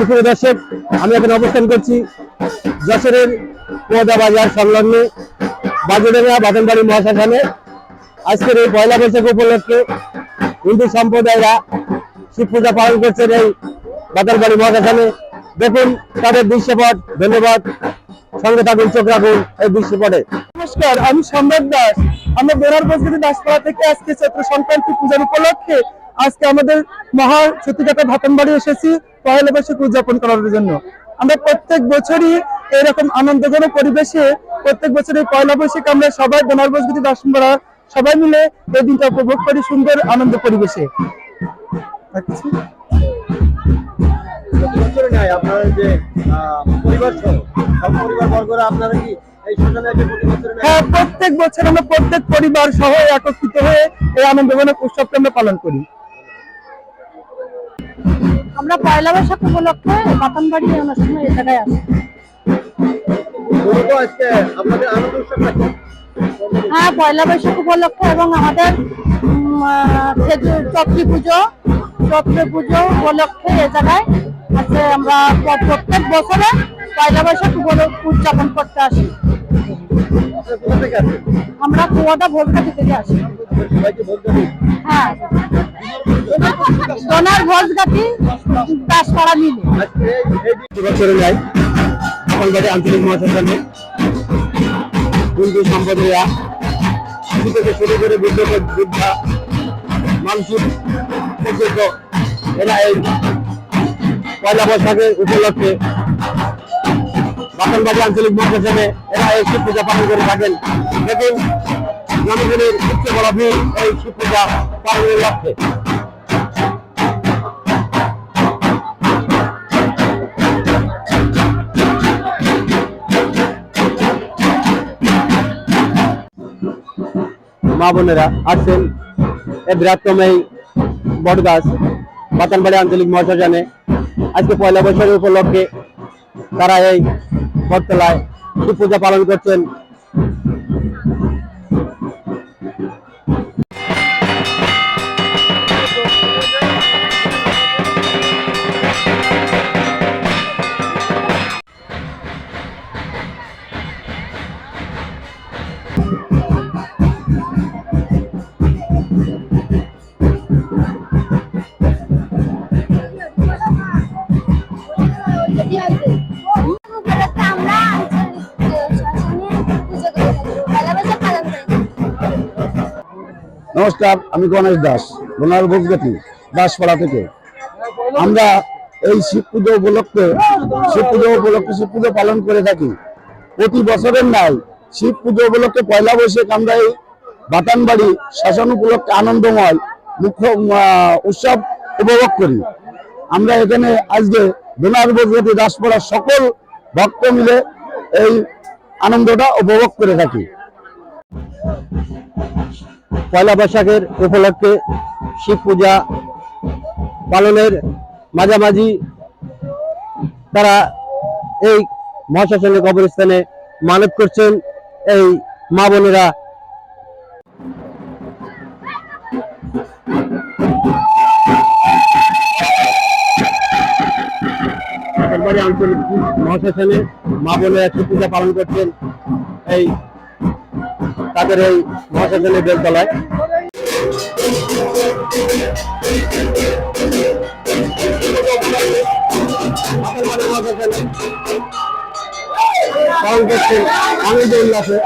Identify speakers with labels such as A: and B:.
A: সুপ্রিয় দর্শক আমি এখন অবস্থান করছি যশোরের পদা বাজার সংলগ্ন বাজুডেঙ্গা বাদনবাড়ি মহাশ্মশানে। আজকের এই পয়লা বৈশাখ উপলক্ষে হিন্দু সম্প্রদায়রা শিব পূজা পালন করছেন এই বাদনবাড়ি মহাশ্মশানে। দেখুন তাদের দৃশ্যপট, ধন্যবাদ। সঙ্গে থাকুন, চোখ রাখুন এই দৃশ্যপটে।
B: নমস্কার, আমি সম্রাট দাস। আমরা বেনার বসগিরি দাসপাড়া থেকে আজকে চৈত্র সংক্রান্তি পূজার উপলক্ষে আজকে আমাদের মহা সত্যিকাটা ভাতন বাড়ি এসেছি। পয়লা বৈশাখ উদযাপন করার জন্য। আমরা প্রত্যেক বছরই এরকম আনন্দঘন পরিবেশে প্রত্যেক বছর এই পয়লা বৈশাখ আমরা সবাই বেনার বসগিরি দাসপাড়া সবাই মিলে এই দিনটা উপভোগ করি সুন্দর আনন্দ পরিবেশে। হ্যাঁ প্রত্যেক বছর আমরা প্রত্যেক পরিবার সহ একত্রিত হয়ে এই আনন্দঘন উৎসবটা আমরা পালন করি।
C: আমরা পয়লা বৈশাখ উপলক্ষে বাতানবাড়ি অনুষ্ঠানে এই জায়গায় আসি।
D: আজকে?
C: হ্যাঁ পয়লা বৈশাখ উপলক্ষে এবং আমাদের খেজুর চক্রী পুজো চক্রী পুজো উপলক্ষে এই জায়গায় আছে আমরা প্রত্যেক বছরে পয়লা বৈশাখ উপলক্ষে উদযাপন করতে আসি। আমরা কুয়াটা ভোজঘাটি থেকে আসি। হ্যাঁ। সোনার ভোজঘাটি দাসপাড়া মিলে।
A: বছরে বাদনবাড়ি আঞ্চলিক মহাশ্মশানে হিন্দু সম্প্রদায়রা থেকে শুরু করে বৃদ্ধ বৃদ্ধা মানসিক পর্যন্ত এরা এই পয়লা বৈশাখের উপলক্ষে বাসনবাড়ি আঞ্চলিক মহাশ্মশানে এরা এই শিব পূজা পালন করে থাকেন। দেখুন জনগণের উচ্চ বড় ভিড় এই শিব পূজা পালনের লক্ষ্যে। মা বোনেরা আসছেন। এই বৃহত্তম এই বটগাছ বাতানবাড়ি আঞ্চলিক মহাশাসনে আজকে পয়লা বৈশাখের উপলক্ষে তারা এই বটতলায় শিব পূজা পালন করছেন। নমস্কার, আমি গণেশ দাস লোনার ভোজগতি দাসপাড়া থেকে। আমরা এই শিব পুজো উপলক্ষে, শিব পুজো উপলক্ষে শিব পুজো পালন করে থাকি। প্রতি বছরের নাই শিব পুজো উপলক্ষে পয়লা বৈশাখ আমরা এই বাতানবাড়ি শাসন উপলক্ষে আনন্দময়, মুখ্য উৎসব উপভোগ করি। আমরা এখানে আজকে বেনার ভোজগতি দাসপাড়ার সকল ভক্ত মিলে এই আনন্দটা উপভোগ করে থাকি। পয়লা বৈশাখের উপলক্ষে শিব পূজা পালনের মাঝামাঝি তারা এই মহাশ্মশানী কবরস্থানে মানত করছেন এই মা বোনেরা। আঞ্চলিক মহাশ্মশানে মা বোনেরা পূজা পালন করছেন এই তাদের এই মহাসাগরের বেলতলায়। আমি উল্লাসে